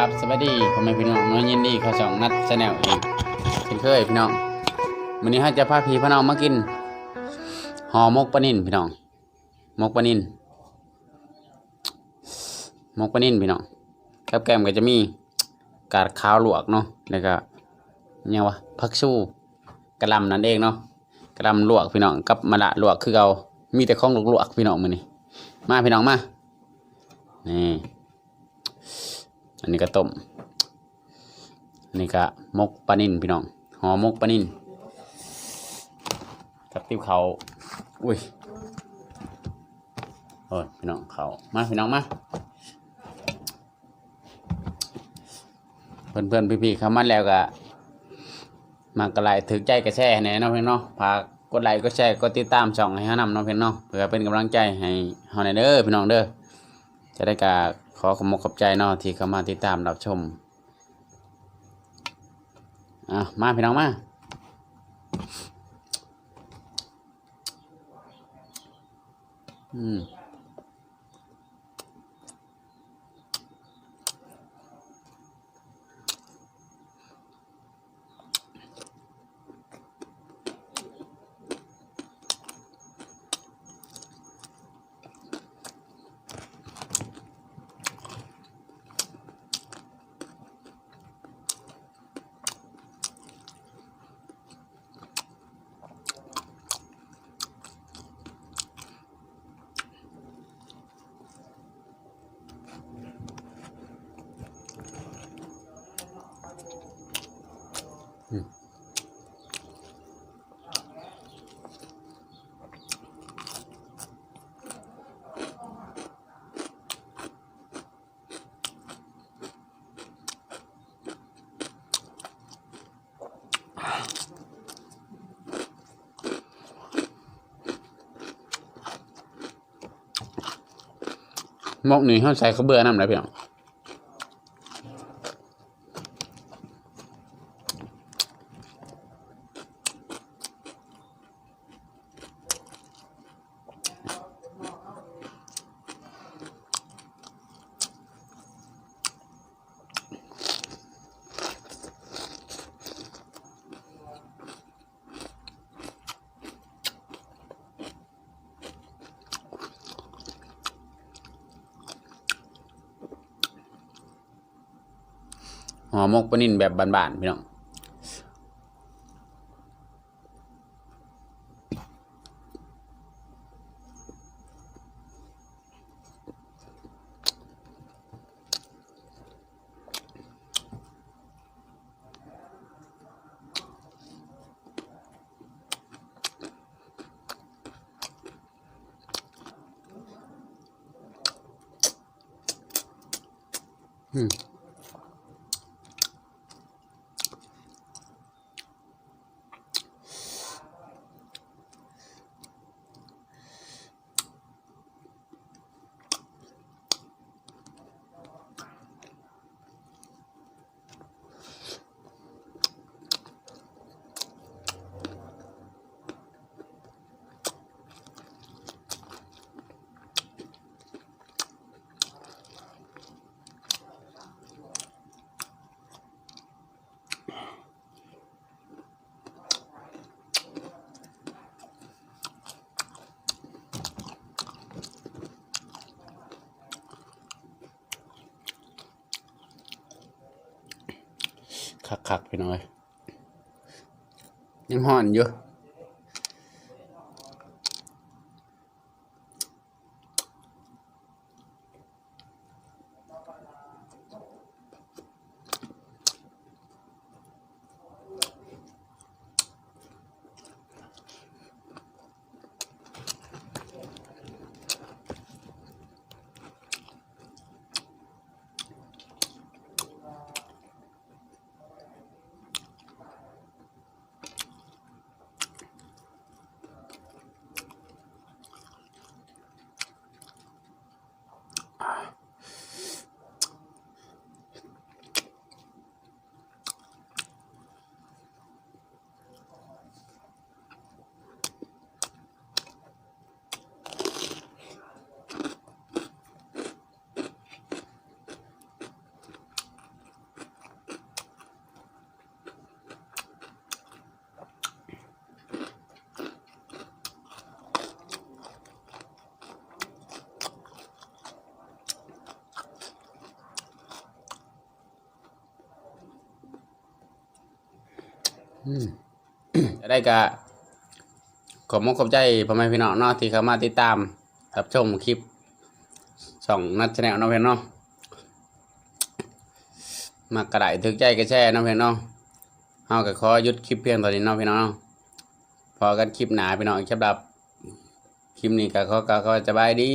ครับสวัสดีพ่อแม่พี่น้องน้อยยินดีเข้าช่องนัดชาแนลอีกเช่นเคยพี่น้องวันนี้เราจะพาพี่พาน้องมากินห่อมกปลานินพี่น้องมกปลานินมกปลานินพี่น้องกับแก้มก็จะมีกาดขาวหลวกเนาะแล้วก็เนี่ยวะผักชูกระลำนั่นเองเนาะกระลำลวกพี่น้องกับมะละลวกคือเรามีแต่ของลวกๆพี่น้องมือนี้มาพี่น้องมานี่ อันนี้ก็ต้ม อันนี้ก็มกปลานินพี่น้องหอมกปลานินกับติ้วเขาอุ้ยโอ้ยพี่น้องเขามาพี่น้องมาเพื่อนเพื่อนพี่ๆเขามาแล้วก็มากระไลค์ถือใจกระแช่แหน่เนาะเพื่อนเนาะฝากกดไลค์กดแชร์กดติดตามช่องให้เฮานำเนาะเพื่อนเนาะเพื่อเป็นกำลังใจให้เฮาในอยเด้อพี่น้องเด้อจะได้กา ขอขอบคุณขอบใจเนาะที่เข้ามาติดตามรับชมอะมาพี่น้องมาอืม มกนี่เขาใส่ข้าวเบื่อน้ำแล้วพี่น้อง ห่อมกปนินแบบบานๆพี่น้องอืม คักๆไปหน่อย ยังห่อนอยู่ จะได้กะขอบมกขอบใจพ่อแม่พี่น้องเนาะที่เข้ามาติดตามรับชมคลิปสองนัดแนลเนาะเพื่อนเนาะมากระไดถึกใจกระแช่เนาะเพื่อนเนาะเฮาก็ขอยุดคลิปเพียงตอนนี้เนาะพี่น้องพอกันคลิปหนาพี่น้องสำหรับคลิปนี้ก็ขอก็ขอสบายดี